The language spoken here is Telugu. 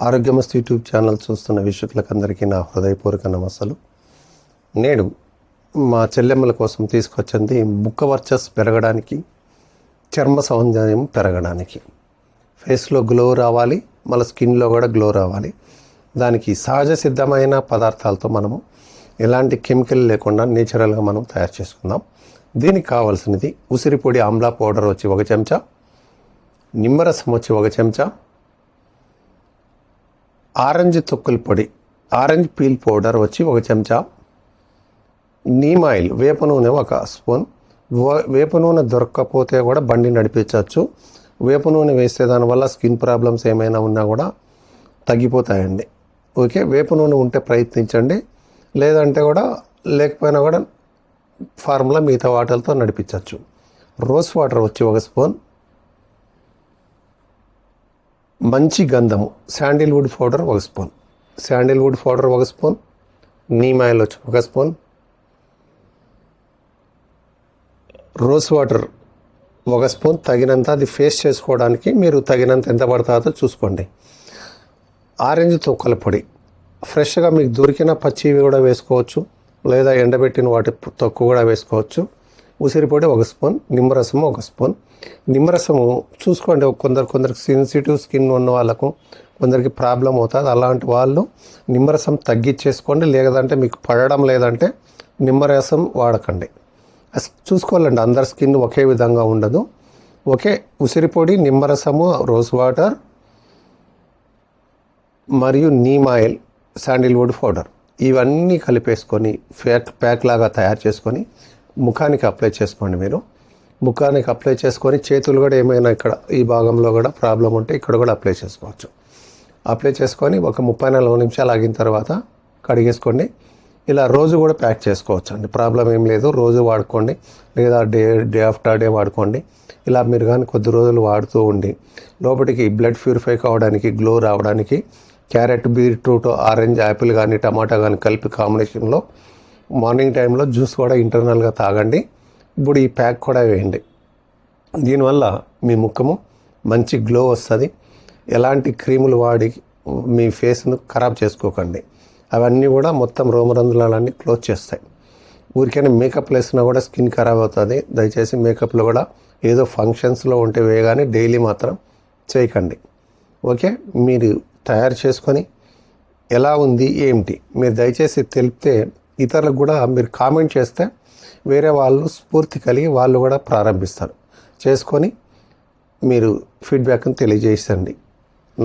ఆరోగ్యమస్తు యూట్యూబ్ ఛానల్ చూస్తున్న వీక్షకులకందరికీ నా హృదయపూర్వక నమస్సులు. నేడు మా చెల్లెమ్మల కోసం తీసుకొచ్చింది ముక్క వర్చస్ పెరగడానికి చర్మ సౌందర్యం పెరగడానికి. ఫేస్లో గ్లో రావాలి మన స్కిన్లో కూడా గ్లో రావాలి. దానికి సహజ సిద్ధమైన పదార్థాలతో మనము ఎలాంటి కెమికల్ లేకుండా నేచురల్గా మనం తయారు చేసుకుందాం. దీనికి కావాల్సినది ఉసిరిపొడి ఆమ్లా పౌడర్ వచ్చి ఒక చెంచా నిమ్మరసం వచ్చి ఒక చెంచా ఆరెంజ్ తొక్కుల పొడి ఆరెంజ్ పీల్ పౌడర్ వచ్చి ఒక చెంచా నీమ్ ఆయిల్ వేప నూనె ఒక స్పూన్ వేప నూనె దొరకకపోతే కూడా బండి నడిపించవచ్చు. వేప నూనె వేస్తే దానివల్ల స్కిన్ ప్రాబ్లమ్స్ ఏమైనా ఉన్నా కూడా తగ్గిపోతాయండి. ఓకే వేప నూనె ఉంటే ప్రయత్నించండి. లేదంటే కూడా లేకపోయినా కూడా ఫార్ములా మిగతా వాటర్తో నడిపించవచ్చు. రోజ్ వాటర్ వచ్చి ఒక స్పూన్ మంచి గంధము. శాండిల్వుడ్ పౌడర్ ఒక స్పూన్. శాండిల్వుడ్ పౌడర్ ఒక స్పూన్. నీమ్ ఆయిల్ వచ్చి ఒక స్పూన్. రోజ్ వాటర్ ఒక స్పూన్. తగినంత అది ఫేస్ చేసుకోవడానికి మీరు తగినంత ఎంత పడుతుందో చూసుకోండి. ఆరెంజ్ తొక్కల పొడి. ఫ్రెష్గా మీకు దొరికిన పచ్చివి కూడా వేసుకోవచ్చు. లేదా ఎండబెట్టిన వాటి తొక్కు కూడా వేసుకోవచ్చు. ఉసిరిపొడి ఒక స్పూన్ నిమ్మరసము ఒక స్పూన్. నిమ్మరసము చూసుకోండి కొందరు కొందరికి సెన్సిటివ్ స్కిన్ ఉన్న వాళ్ళకు కొందరికి ప్రాబ్లం అవుతుంది. అలాంటి వాళ్ళు నిమ్మరసం తగ్గించేసుకోండి లేదంటే మీకు పడడం లేదంటే నిమ్మరసం వాడకండి. చూసుకోవాలండి అందరి స్కిన్ ఒకే విధంగా ఉండదు. ఒకే ఉసిరిపొడి నిమ్మరసము రోజ్ వాటర్ మరియు నీమ్ ఆయిల్ శాండిల్వుడ్ పౌడర్ ఇవన్నీ కలిపేసుకొని ప్యాక్ ప్యాక్ లాగా తయారు చేసుకొని ముఖానికి అప్లై చేసుకోండి మీరు. ముఖానికి అప్లై చేసుకొని చేతులు కూడా ఏమైనా ఇక్కడ ఈ భాగంలో కూడా ప్రాబ్లం ఉంటే ఇక్కడ కూడా అప్లై చేసుకోవచ్చు. అప్లై చేసుకొని ఒక ముప్పై నలభై నిమిషాలు ఆగిన తర్వాత కడిగేసుకోండి. ఇలా రోజు కూడా ప్యాక్ చేసుకోవచ్చు అండి ప్రాబ్లం ఏం లేదు. రోజు వాడుకోండి. లేదా డే డే ఆఫ్టర్ డే వాడుకోండి. ఇలా మీరు కానీ కొద్ది రోజులు వాడుతూ ఉండి లోపలికి బ్లడ్ ప్యూరిఫై కావడానికి గ్లో రావడానికి క్యారెట్ బీట్రూట్ ఆరెంజ్ యాపిల్ కానీ టమాటా కానీ కలిపి కాంబినేషన్లో మార్నింగ్ టైంలో జ్యూస్ కూడా ఇంటర్నల్గా తాగండి. ఇప్పుడు ఈ ప్యాక్ కూడా వేయండి. దీనివల్ల మీ ముఖము మంచి గ్లో వస్తుంది. ఎలాంటి క్రీములు వాడి మీ ఫేస్ను ఖరాబ్ చేసుకోకండి. అవన్నీ కూడా మొత్తం రోమరంధ్రాలన్నీ క్లోజ్ చేస్తాయి. ఊరికైనా మేకప్ వేసినా కూడా స్కిన్ ఖరాబ్ అవుతుంది. దయచేసి మేకప్లో కూడా ఏదో ఫంక్షన్స్లో ఉంటే వేయగానే డైలీ మాత్రం చేయకండి. ఓకే? మీరు తయారు చేసుకొని ఎలా ఉంది ఏమిటి మీరు దయచేసి తెలిపితే ఇతరులకు కూడా మీరు కామెంట్ చేస్తే వేరే వాళ్ళు స్ఫూర్తి కలిగి వాళ్ళు కూడా ప్రారంభిస్తారు. చేసుకొని మీరు ఫీడ్బ్యాక్ని తెలియజేసండి